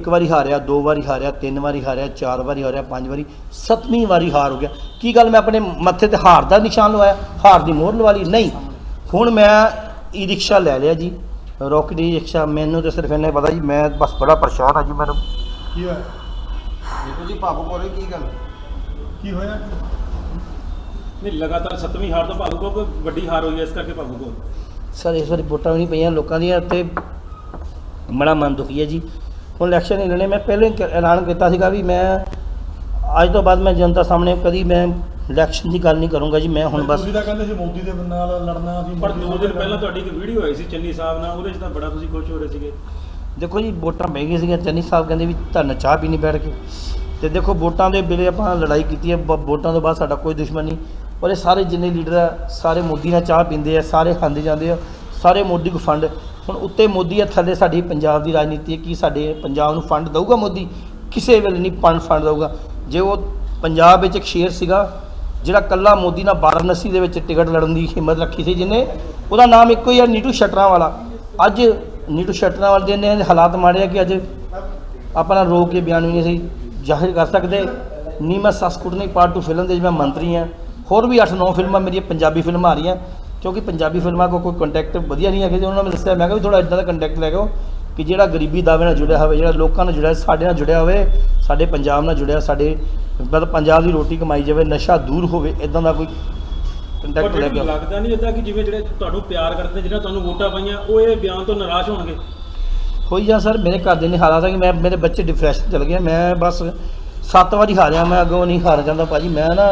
ਇੱਕ ਵਾਰੀ ਹਾਰਿਆ ਦੋ ਵਾਰੀ ਹਾਰਿਆ ਤਿੰਨ ਵਾਰੀ ਹਾਰਿਆ ਚਾਰ ਵਾਰੀ ਹਾਰਿਆ ਪੰਜ ਵਾਰੀ ਸੱਤਵੀਂ ਵਾਰੀ ਹਾਰ ਹੋ ਗਿਆ। ਕੀ ਗੱਲ ਮੈਂ ਆਪਣੇ ਮੱਥੇ ਤੇ ਹਾਰ ਦਾ ਨਿਸ਼ਾਨ ਲਵਾਇਆ? ਹਾਰ ਦੀ ਮੋਹਰ ਲਵਾ ਲਈ? ਨਹੀਂ। ਹੁਣ ਮੈਂ ਈ ਰਿਕਸ਼ਾ ਲੈ ਲਿਆ ਜੀ। ਰੋਕਟ ਈ ਰਿਕਸ਼ਾ ਮੈਨੂੰ ਤਾਂ ਸਿਰਫ ਇੰਨਾ ਪਤਾ ਜੀ ਮੈਂ ਬਸ ਬੜਾ ਪਰੇਸ਼ਾਨ ਆ ਜੀ ਮੈਨੂੰ ਕੀ ਹੋਇਆ? ਦੇਖੋ ਜੀ ਭਾਵੁਕ ਹੋ ਰਹੇ ਕੀ ਗੱਲ? ਕੀ ਹੋਇਆ? ਨਹੀਂ ਲਗਾਤਾਰ ਸੱਤਵੀਂ ਹਾਰ ਤੋਂ ਭਾਵੁਕ ਹੋ ਕਿ ਵੱਡੀ ਹਾਰ ਹੋਈ ਹੈ ਇਸ ਕਰਕੇ ਭਾਵੁਕ ਹੋ ਸਰ ਇਸ ਵਾਰੀ ਵੋਟਾਂ ਵੀ ਨਹੀਂ ਪਈਆਂ ਲੋਕਾਂ ਦੀਆਂ ਤੇ ਬੜਾ ਮਨ ਦੁਖੀ ਹੈ ਜੀ। ਹੁਣ ਇਲੈਕਸ਼ਨ ਨਹੀਂ ਲੜੇ ਮੈਂ ਪਹਿਲਾਂ ਐਲਾਨ ਕੀਤਾ ਸੀਗਾ ਵੀ ਮੈਂ ਅੱਜ ਤੋਂ ਬਾਅਦ ਮੈਂ ਜਨਤਾ ਸਾਹਮਣੇ ਕਦੀ ਮੈਂ ਇਲੈਕਸ਼ਨ ਦੀ ਗੱਲ ਨਹੀਂ ਕਰੂੰਗਾ ਜੀ ਮੈਂ ਹੁਣ ਬਸ ਤੁਸੀਂ ਤਾਂ ਕਹਿੰਦੇ ਸੀ ਮੋਦੀ ਦੇ ਨਾਲ ਲੜਨਾ ਸੀ ਪਰ ਦੋ ਦਿਨ ਪਹਿਲਾਂ ਤੁਹਾਡੀ ਇੱਕ ਵੀਡੀਓ ਆਈ ਸੀ ਚੰਨੀ ਸਾਹਿਬ ਨਾਲ ਉਹਦੇ 'ਚ ਤਾਂ ਬੜਾ ਤੁਸੀਂ ਖੁਸ਼ ਹੋ ਰਹੇ ਸੀਗੇ। ਦੇਖੋ ਜੀ ਵੋਟਾਂ ਪੈ ਗਈਆਂ ਸੀਗੀਆਂ ਚੰਨੀ ਸਾਹਿਬ ਕਹਿੰਦੇ ਵੀ ਤੁਹਾਨੂੰ ਚਾਹ ਪੀਣੀ ਬੈਠ ਕੇ। ਤੇ ਦੇਖੋ ਵੋਟਾਂ ਦੇ ਵੇਲੇ ਆਪਾਂ ਲੜਾਈ ਕੀਤੀ ਹੈ ਵੋਟਾਂ ਤੋਂ ਬਾਅਦ ਸਾਡਾ ਕੋਈ ਦੁਸ਼ਮਣ ਨਹੀਂ। ਪਰ ਇਹ ਸਾਰੇ ਜਿੰਨੇ ਲੀਡਰ ਆ ਸਾਰੇ ਮੋਦੀ ਨਾਲ ਚਾਹ ਪੀਂਦੇ ਆ ਸਾਰੇ ਖਾਂਦੇ ਜਾਂਦੇ ਆ ਸਾਰੇ ਮੋਦੀ ਕੋ ਫੰਡ ਹੁਣ ਉੱਤੇ ਮੋਦੀ ਹੈ ਥੱਲੇ ਸਾਡੀ ਪੰਜਾਬ ਦੀ ਰਾਜਨੀਤੀ ਹੈ, ਕੀ ਸਾਡੇ ਪੰਜਾਬ ਨੂੰ ਫੰਡ ਦਊਗਾ ਮੋਦੀ? ਕਿਸੇ ਵੇਲੇ ਨਹੀਂ ਫੰਡ ਫੰਡ ਦਊਗਾ। ਜੇ ਉਹ ਪੰਜਾਬ ਵਿੱਚ ਇੱਕ ਸ਼ੇਰ ਸੀਗਾ, ਜਿਹੜਾ ਕੱਲਾ ਮੋਦੀ ਨਾਲ ਵਾਰਾਣਸੀ ਦੇ ਵਿੱਚ ਟਿਕਟ ਲੜਨ ਦੀ ਹਿੰਮਤ ਰੱਖੀ ਸੀ ਜਿਹਨੇ, ਉਹਦਾ ਨਾਮ ਇੱਕੋ ਹੀ ਹੈ ਨੀਟੂ ਸ਼ਟਰਾਂ ਵਾਲਾ ਅੱਜ ਨੀਟੂ ਸ਼ਟਰਾਂ ਵਾਲੇ ਦੇ ਨੇ ਹਾਲਾਤ ਮਾੜੇ ਆ ਕਿ ਅੱਜ ਆਪਣਾ ਰੋਕ ਕੇ ਬਿਆਨ ਵੀ ਨਹੀਂ ਸੀ ਜ਼ਾਹਿਰ ਕਰ ਸਕਦੇ। ਨੀ ਮੈਂ ਸਸਕੁਟਨੀ ਪਾਰਟ 2 ਫਿਲਮ ਦੇ ਵਿੱਚ ਮੈਂ ਮੰਤਰੀ ਹਾਂ। ਹੋਰ ਵੀ 8-9 ਫਿਲਮਾਂ ਮੇਰੀਆਂ ਪੰਜਾਬੀ ਫਿਲਮਾਂ ਆ ਰਹੀਆਂ। ਕਿਉਂਕਿ ਪੰਜਾਬੀ ਫਿਲਮਾਂ ਕੋ ਕੋਈ ਕੰਟੈਕਟ ਵਧੀਆ ਨਹੀਂ ਹੈਗੇ। ਤੇ ਉਹਨਾਂ ਨੇ ਦੱਸਿਆ ਮੈਂ ਕਿਹਾ ਵੀ ਥੋੜਾ ਇਦਾਂ ਦਾ ਕੰਟੈਕਟ ਲੈ ਕੇ ਆਓ ਕਿ ਜਿਹੜਾ ਗਰੀਬੀ ਦਾਅਵੇ ਨਾਲ ਜੁੜਿਆ ਹੋਵੇ ਜਿਹੜਾ ਲੋਕਾਂ ਨਾਲ ਜੁੜਿਆ ਸਾਡੇ ਨਾਲ ਜੁੜਿਆ ਹੋਵੇ ਸਾਡੇ ਪੰਜਾਬ ਨਾਲ ਜੁੜਿਆ ਸਾਡੇ ਮਤਲਬ ਪੰਜਾਬ ਦੀ ਰੋਟੀ ਕਮਾਈ ਜਾਵੇ ਨਸ਼ਾ ਦੂਰ ਹੋਵੇ ਇਦਾਂ ਦਾ ਕੋਈ ਕੰਟੈਕਟ ਲੈ ਕੇ ਲੱਗਦਾ ਨਹੀਂ ਇਦਾਂ ਕਿ ਜਿਵੇਂ ਜਿਹੜੇ ਤੁਹਾਨੂੰ ਪਿਆਰ ਕਰਦੇ ਨੇ ਜਿਹੜਾ ਤੁਹਾਨੂੰ ਵੋਟਾਂ ਪਾਈਆਂ ਉਹ ਇਹ ਬਿਆਨ ਤੋਂ ਨਿਰਾਸ਼ ਹੋਣਗੇ। ਹੋਈ ਜਾਂ ਸਰ ਮੇਰੇ ਘਰ ਦੇ ਨੇ ਹਾਲਾਤ ਆ ਕਿ ਮੈਂ ਮੇਰੇ ਬੱਚੇ ਡਿਪਰੈਸ਼ਨ ਚਲ ਗਏ ਮੈਂ ਬਸ ਸੱਤ ਵਾਰੀ ਹਾਰਿਆ ਮੈਂ ਅੱਗੋਂ ਨਹੀਂ ਹਾਰ ਜਾਂਦਾ ਭਾਜੀ। ਮੈਂ ਨਾ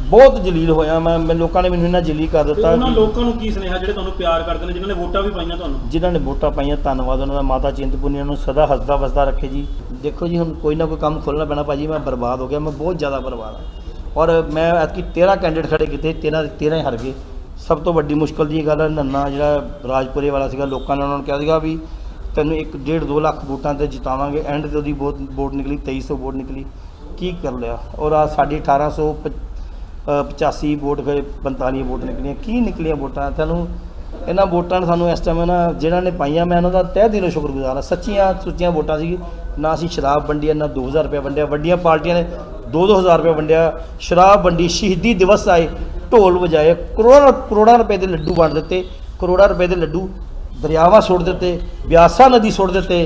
ਬਹੁਤ ਜਲੀਲ ਹੋਇਆ ਮੈਂ ਮੈਂ ਲੋਕਾਂ ਨੇ ਮੈਨੂੰ ਇੰਨਾ ਜਲੀਲ ਕਰ ਤੇ ਦਿੱਤਾ ਉਹਨਾਂ ਕਿ ਲੋਕਾਂ ਨੂੰ ਕੀ ਸੁਨੇਹਾ ਜਿਹੜੇ ਤੁਹਾਨੂੰ ਪਿਆਰ ਕਰਦੇ ਨੇ ਜਿਨ੍ਹਾਂ ਨੇ ਵੋਟਾਂ ਵੀ ਪਾਈਆਂ ਤੁਹਾਨੂੰ? ਜਿਨ੍ਹਾਂ ਨੇ ਵੋਟਾਂ ਪਾਈਆਂ ਧੰਨਵਾਦ ਉਹਨਾਂ ਦਾ ਮਾਤਾ ਚਿੰਤਪੁਰਨੀ ਨੂੰ ਸਦਾ ਹੱਸਦਾ ਵਸਦਾ ਰੱਖੇ ਜੀ। ਦੇਖੋ ਜੀ ਹੁਣ ਕੋਈ ਨਾ ਕੋਈ ਕੰਮ ਖੋਲ੍ਹਣਾ ਪੈਣਾ ਭਾਜੀ ਮੈਂ ਬਰਬਾਦ ਹੋ ਗਿਆ ਮੈਂ ਬਹੁਤ ਜ਼ਿਆਦਾ ਬਰਬਾਦ ਹਾਂ। ਔਰ ਮੈਂ ਐਤਕੀ 13 ਕੈਂਡੀਡੇਟ ਖੜੇ ਕੀਤੇ 13 ਦੇ 13 ਹੀ ਹਾਰ ਗਏ। ਸਭ ਤੋਂ ਵੱਡੀ ਮੁਸ਼ਕਲ ਦੀ ਗੱਲ ਹੈ ਨੰਨਾ ਜਿਹੜਾ ਰਾਜਪੁਰੇ ਵਾਲਾ ਸੀਗਾ ਲੋਕਾਂ ਨੇ ਉਹਨਾਂ ਨੂੰ ਕਿਹਾ ਸੀਗਾ ਵੀ ਤੈਨੂੰ 1 1.5 2 ਲੱਖ ਵੋਟਾਂ ਤੇ ਜਿਤਾਵਾਂਗੇ ਐਂਡ ਤੇ ਉਹਦੀ ਵੋਟ ਵੋਟ ਨਿਕਲੀ 2300 ਵੋਟ ਨਿਕਲੀ। ਕੀ ਕਰ ਲਿਆ? ਔਰ ਆ ਸਾਡੀ 1800 ਪ- ਅ, 85 ਵੋਟ ਗਏ 45 ਵੋਟ ਨਿਕਲੀਆਂ ਕੀ ਨਿਕਲੀਆਂ ਵੋਟਾਂ? ਤੁਹਾਨੂੰ ਇਹਨਾਂ ਵੋਟਾਂ ਨੇ ਸਾਨੂੰ ਇਸ ਟਾਈਮ ਨਾ ਜਿਹਨਾਂ ਨੇ ਪਾਈਆਂ ਮੈਂ ਉਹਨਾਂ ਦਾ ਤਹਿ ਦਿਲੋਂ ਸ਼ੁਕਰਗੁਜ਼ਾਰ ਹਾਂ। ਸੱਚੀਆਂ ਸੁੱਚੀਆਂ ਵੋਟਾਂ ਸੀ ਨਾ ਅਸੀਂ ਸ਼ਰਾਬ ਵੰਡੀ ਨਾ 2000 ਰੁਪਏ ਵੰਡਿਆ। ਵੱਡੀਆਂ ਪਾਰਟੀਆਂ ਨੇ 2-2000 ਰੁਪਏ ਵੰਡਿਆ। ਸ਼ਰਾਬ ਵੰਡੀ ਸ਼ਹੀਦੀ ਦਿਵਸ ਆਏ ਢੋਲ ਵਜਾਏ ਕਰੋੜਾਂ ਕਰੋੜਾਂ ਰੁਪਏ ਦੇ ਲੱਡੂ ਵੰਡ ਦਿੱਤੇ ਕਰੋੜਾਂ ਰੁਪਏ ਦੇ ਲੱਡੂ ਦਰਿਆਵਾਂ ਸੁੱਟ ਦਿੱਤੇ ਬਿਆਸਾ ਨਦੀ ਸੁੱਟ ਦਿੱਤੇ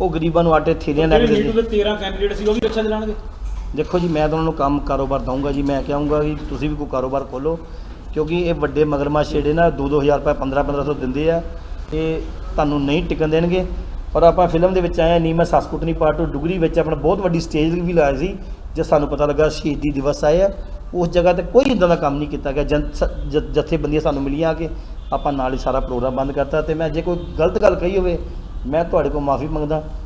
ਉਹ ਗਰੀਬਾਂ ਨੂੰ ਆਟੇ ਥੇਲੀਆਂ ਲੈ ਕੇ ਜਿਹੜੇ ਦੇ ਨੀਟੂ ਦੇ 13 ਕੈਂਡੀਡੇਟ ਸੀ ਉਹ ਵੀ ਰੱਖਿਆ ਚਲਾਣਗੇ? ਦੇਖੋ ਜੀ, ਮੈਂ ਤਾਂ ਉਹਨਾਂ ਨੂੰ ਕੰਮ ਕਾਰੋਬਾਰ ਦਊਂਗਾ ਜੀ, ਮੈਂ ਕਹਾਂਗਾ ਕਿ ਤੁਸੀਂ ਵੀ ਕੋਈ ਕਾਰੋਬਾਰ ਖੋਲੋ ਕਿਉਂਕਿ ਇਹ ਵੱਡੇ ਮਗਰਮੱਛ ਜਿਹੜੇ ਨਾ 2-2000 ਰੁਪਏ 15-1500 ਦਿੰਦੇ ਆ ਇਹ ਤੁਹਾਨੂੰ ਨਹੀਂ ਟਿਕਣ ਦੇਣਗੇ। ਔਰ ਆਪਾਂ ਫਿਲਮ ਦੇ ਵਿੱਚ ਆਏ ਨਹੀਂ ਨੀ ਮੈਂ ਸਸਕੁਟਨੀ ਪਾਰਟ ਟੂ ਡੁਗਰੀ ਵਿੱਚ ਆਪਣਾ ਬਹੁਤ ਵੱਡੀ ਸਟੇਜ ਵੀ ਲਾਇਆ ਸੀ, ਜੇ ਸਾਨੂੰ ਪਤਾ ਲੱਗਾ ਸ਼ਹੀਦੀ ਦਿਵਸ ਆਏ ਆ, ਉਸ ਜਗ੍ਹਾ ਤੇ ਕੋਈ ਇਦਾਂ ਦਾ ਕੰਮ ਨਹੀਂ ਕੀਤਾ ਗਿਆ, ਜਨ ਸ- ਜਥੇਬੰਦੀਆਂ ਸਾਨੂੰ ਮਿਲੀਆਂ ਆ ਕੇ, ਆਪਾਂ ਨਾਲ ਹੀ ਸਾਰਾ ਪ੍ਰੋਗਰਾਮ ਬੰਦ ਕਰਤਾ, ਤੇ ਮੈਂ ਜੇ ਕੋਈ ਗਲਤ ਗੱਲ ਕਹੀ ਹੋਵੇ, ਮੈਂ ਤੁਹਾਡੇ ਕੋਲ ਮਾਫੀ ਮੰਗਦਾ।